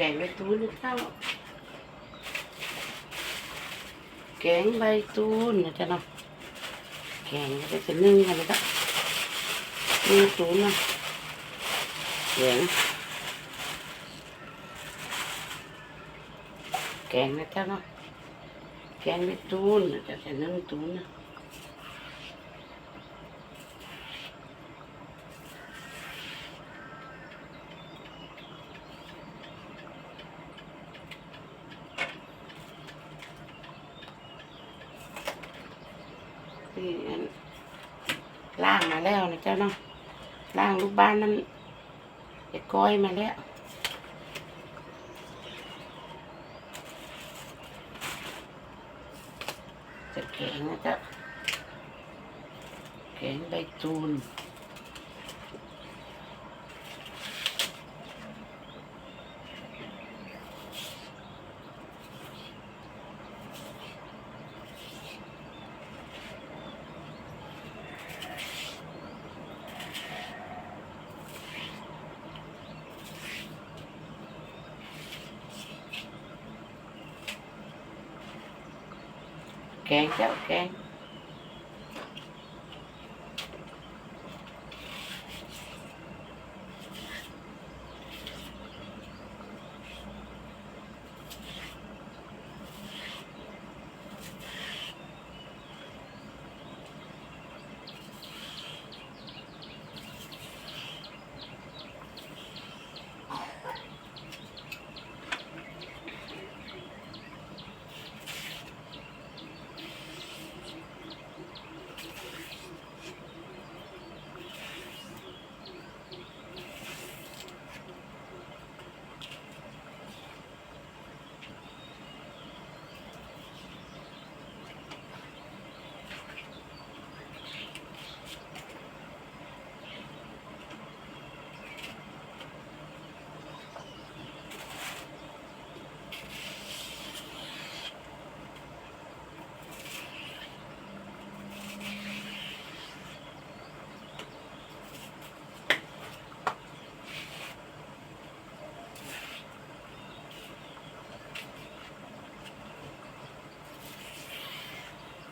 แกงใบตูนนะเจ้าแกงใบตูนนะเจ้าเนาะแกงก็จะนึ่งกันนะเจ้านึ่งตูนนะแกงแกงนะเจ้าเนาะแกงใบตูนนะเจ้าจะนึ่งตูนนะ นี่อันล่างมาแล้วนะเจ้าเนาะล่างลูกบ้านนั้นเอ้ก้อยมาแล้วจะแข็งนะเจ้าแข็งใบจูน แก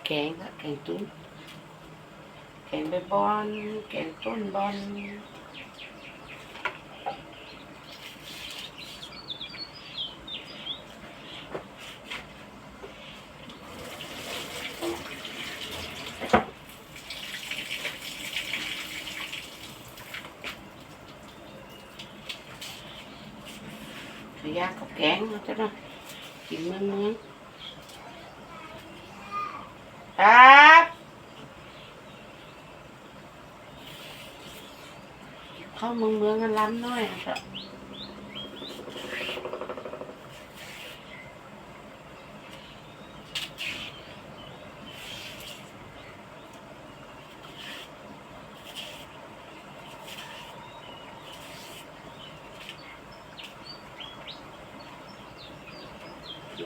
แกงแกงก็แกงตุ้นแกงใบบอน แกงต้นบอนขยะกับแกงนะจ๊ะเนาะกินเมืองเมือง ครับ เข้าเมืองเมืองกันล้ำน้อยนะครับ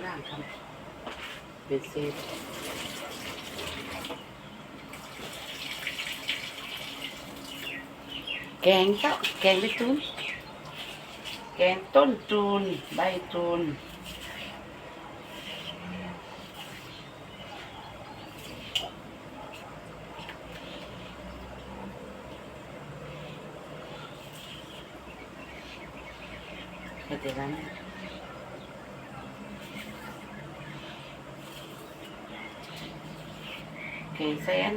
ร่างทำเป็นเศษ แกงเจ้าแกงใบตูนแกงต้นตูนใบตูนเฮ็ดได้ไหมแกงแซน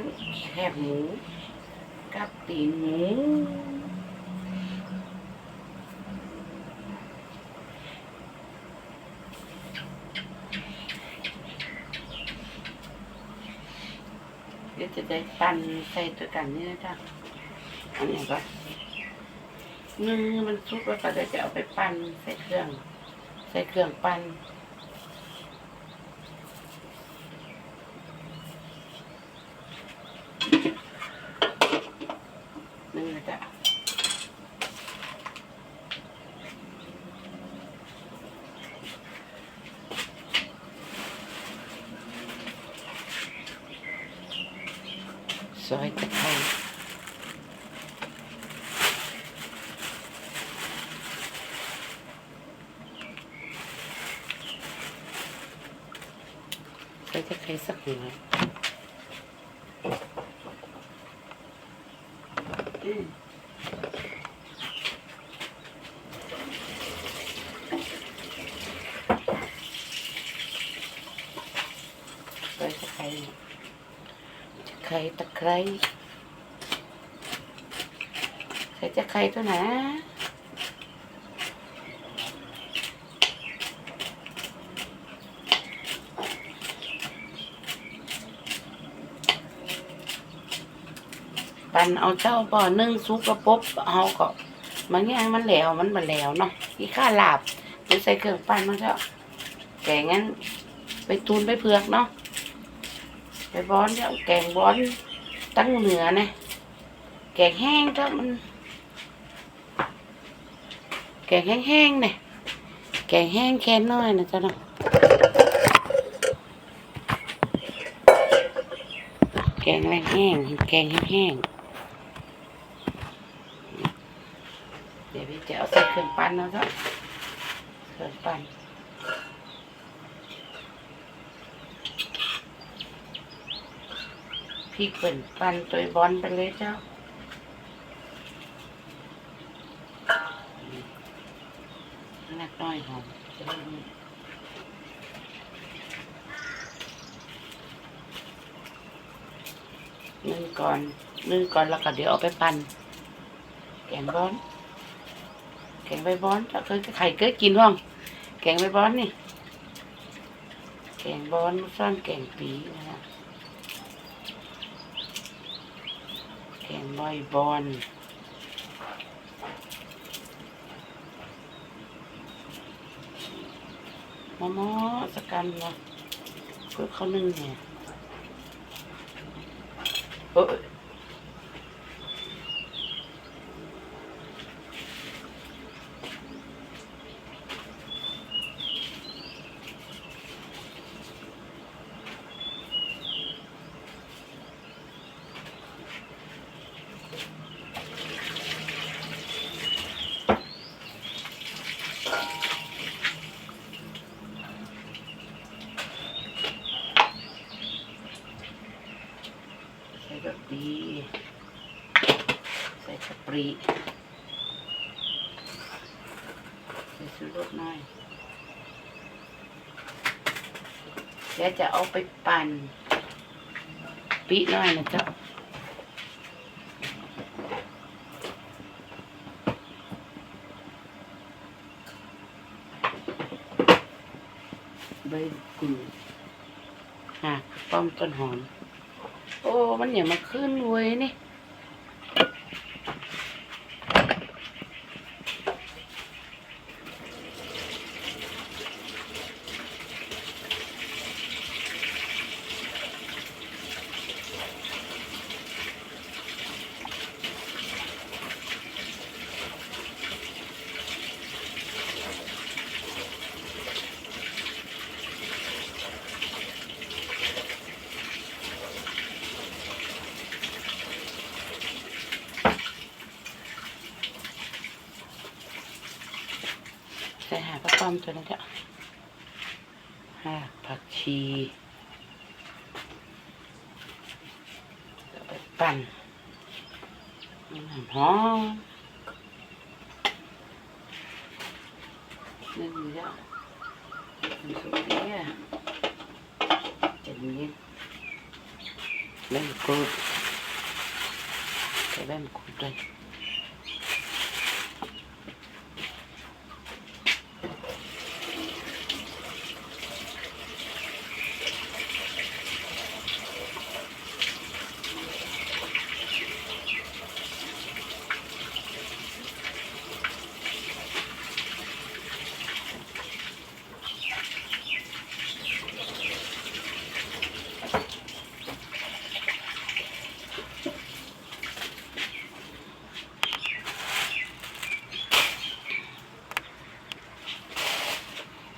แคบหมู กับตีนหมูเดี๋ยวจะได้ปั่นใส่ตัวกันนี่นะจ๊ะอันนี้ก็นึ่งมันสุกแล้วก็เดี๋ยวจะเอาไปปั่นใส่เครื่อง ใส่เครื่องปั่นนึ่งนะจ๊ะซอยตะไคร้ ใส่ ตะไคร้สักหน่อยอืมใส่ตะไคร้ตะไคร้ตะไคร้ใส่ตะไคร้ตัวไหน ปั่นเอาเจ้าบ่อนึ่งซุปกระปบเอาก็มันย่างมันแหลวมันบ่แหลวเนาะอีข้าหลาบไปใส่เครื่องปั่นมันเจ้าแกงงั้น ไปตูนไปเผือกเนาะไปบอนเจ้าแกงบอนตั้งเหนือนะแกงแห้งเจ้ามันแกงแห้งๆเนี่ยแกงแห้งแค่น้อยนะเจ้าเนาะแกงแรงแห้งแกงแห้งๆ เดี๋ยวพี่จะเอาใส่เครื่องปั้นแล้วก็เครื่องปั้นพริกเปิ่นปั้นตัวบอลไปเลยเจ้านักน้อยหอมจะได้นึ่งก่อนนึ่งก่อนแล้วก็เดี๋ยวเอาไปปั้นแกงบอน แกงใบบอนถ้าเคยใครเคยกินห้อง แกงใบบอนนี่ แกงบอนซ่อนแกงปีนะฮะแกงใบบอนมอมอสกันนะเพื่อเขานึ่งเนี่ยเอย ใส่กะปิใส่กะปรีใส่ชูรสหน่อยแล้วจะเอาไปปั่นปีหน่อยนะจ๊ะใบกุ่นอะป้อมต้นหอม โอ้ มันอย่ามาขึ้นเว้ยนี่ ใส่หาพระป้มตัวนั้จ้ะหาผักชีไปปั่นหอมนึ่งเยอะสุกเนี่ยจะนี้เล่นกรูดใส่แว่นกรูดด้วย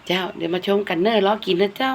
เจ้า เดี๋ยวมาชมกันเนอร์ล้อกินนะเจ้า